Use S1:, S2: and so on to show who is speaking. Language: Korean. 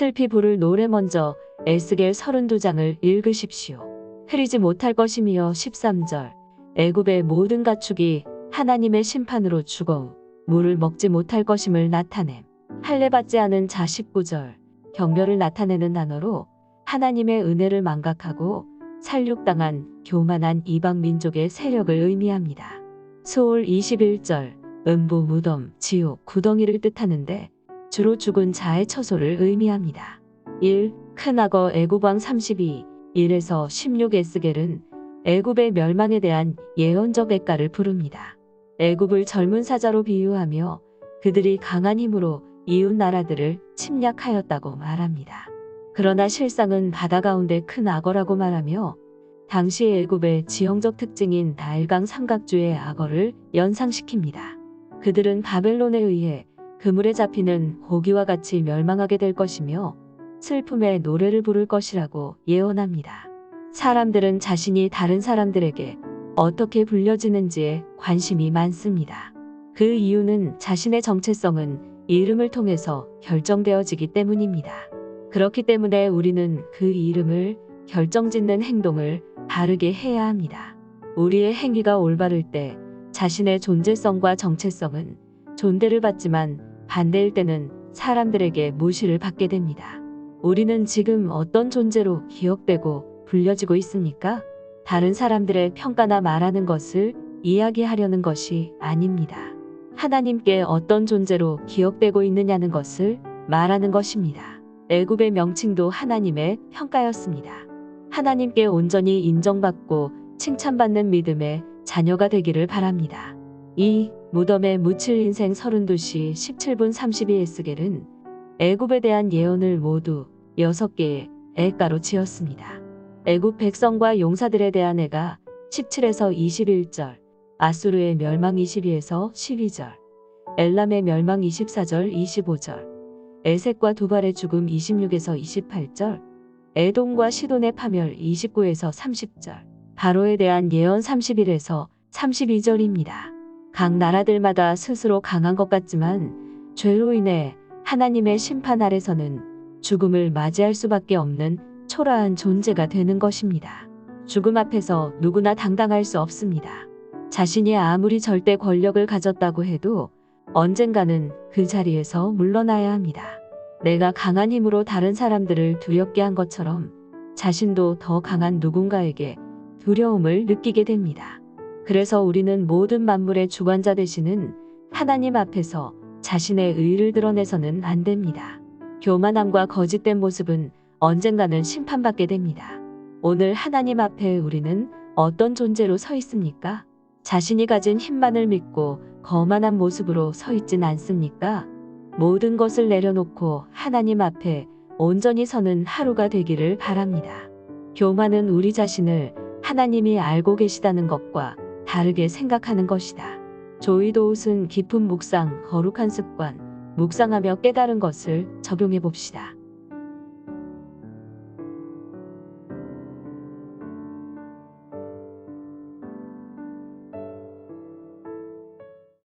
S1: 슬피 부를 노래 먼저 에스겔 32장을 읽으십시오. 흐리지 못할 것이며 13절 애굽의 모든 가축이 하나님의 심판으로 죽어 물을 먹지 못할 것임을 나타냄. 할례받지 않은 자 19절 경멸을 나타내는 단어로 하나님의 은혜를 망각하고 살육당한 교만한 이방 민족의 세력을 의미합니다. 소울 21절 음부 무덤 지옥 구덩이를 뜻하는데 주로 죽은 자의 처소를 의미합니다. 1. 큰 악어 애굽왕 32 1에서 16 에스겔은 애굽의 멸망에 대한 예언적 애가를 부릅니다. 애굽을 젊은 사자로 비유하며 그들이 강한 힘으로 이웃 나라들을 침략하였다고 말합니다. 그러나 실상은 바다 가운데 큰 악어라고 말하며 당시 애굽의 지형적 특징인 나일강 삼각주의 악어를 연상시킵니다. 그들은 바벨론에 의해 그물에 잡히는 고기와 같이 멸망하게 될 것이며 슬픔의 노래를 부를 것이라고 예언합니다. 사람들은 자신이 다른 사람들에게 어떻게 불려지는지에 관심이 많습니다. 그 이유는 자신의 정체성은 이름을 통해서 결정되어지기 때문입니다. 그렇기 때문에 우리는 그 이름을 결정짓는 행동을 바르게 해야 합니다. 우리의 행위가 올바를 때 자신의 존재성과 정체성은 존대를 받지만 반대일 때는 사람들에게 무시를 받게 됩니다. 우리는 지금 어떤 존재로 기억되고 불려지고 있습니까? 다른 사람들의 평가나 말하는 것을 이야기하려는 것이 아닙니다. 하나님께 어떤 존재로 기억되고 있느냐는 것을 말하는 것입니다. 애굽의 명칭도 하나님의 평가였습니다. 하나님께 온전히 인정받고 칭찬받는 믿음의 자녀가 되기를 바랍니다. 2. 무덤에 묻힐 인생 32시 17분 32에스겔은 애굽에 대한 예언을 모두 6개의 애가로 지었습니다. 애굽 백성과 용사들에 대한 애가 17에서 21절, 아수르의 멸망 22에서 12절, 엘람의 멸망 24절 25절, 에색과 두발의 죽음 26에서 28절, 에돔과 시돈의 파멸 29에서 30절, 바로에 대한 예언 31에서 32절입니다. 각 나라들마다 스스로 강한 것 같지만 죄로 인해 하나님의 심판 아래서는 죽음을 맞이할 수밖에 없는 초라한 존재가 되는 것입니다. 죽음 앞에서 누구나 당당할 수 없습니다. 자신이 아무리 절대 권력을 가졌다고 해도 언젠가는 그 자리에서 물러나야 합니다. 내가 강한 힘으로 다른 사람들을 두렵게 한 것처럼 자신도 더 강한 누군가에게 두려움을 느끼게 됩니다. 그래서 우리는 모든 만물의 주관자 되시는 하나님 앞에서 자신의 의를 드러내서는 안 됩니다. 교만함과 거짓된 모습은 언젠가는 심판받게 됩니다. 오늘 하나님 앞에 우리는 어떤 존재로 서 있습니까? 자신이 가진 힘만을 믿고 거만한 모습으로 서 있진 않습니까? 모든 것을 내려놓고 하나님 앞에 온전히 서는 하루가 되기를 바랍니다. 교만은 우리 자신을 하나님이 알고 계시다는 것과 다르게 생각하는 것이다. 조이도웃은 깊은 묵상, 거룩한 습관, 묵상하며 깨달은 것을 적용해 봅시다.